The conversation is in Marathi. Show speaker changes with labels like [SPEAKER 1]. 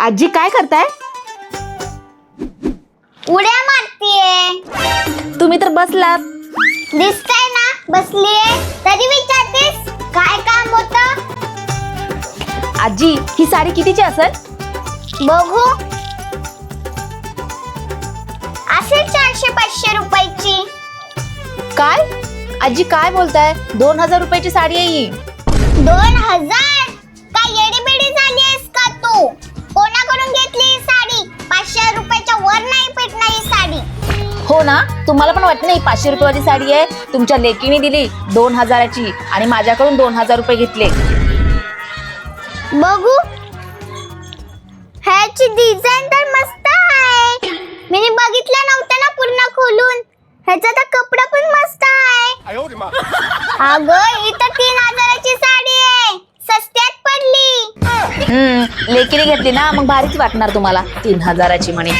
[SPEAKER 1] आजी काय करताय?
[SPEAKER 2] उड्या मारतीये.
[SPEAKER 1] तुम्ही तर बसलात.
[SPEAKER 2] दिसतंय ना बसलीये. तरी विचारतेस काय काम होतं?
[SPEAKER 1] आजी ही साडी कितीची असेल?
[SPEAKER 2] बघू. असेल चारशे पाचशे रुपयाची.
[SPEAKER 1] काय? आजी काय बोलताय? दोन हजार रुपयाची साडी आहे ही.
[SPEAKER 2] दोन हजार?
[SPEAKER 1] हो ना? तुम्हाला पण वाटत नाही पाचशे रुपयाची साडी आहे? तुमच्या लेकीने दिली दोन हजाराची आणि माझ्याकडून दोन हजार रुपये घेतले.
[SPEAKER 2] बघू. ह्याची डिझाईन तर मस्त आहे. मी बघितलं नव्हतं ना पूर्ण खोलून. ह्याचा तर कपडा पण मस्त आहे. अगं ही तर तीन हजाराची साडी आहे. सस्त्यात पडली.
[SPEAKER 1] हम्म लेकीने घेतली ना मग भारीच वाटणार तुम्हाला. तीन हजाराची म्हणे.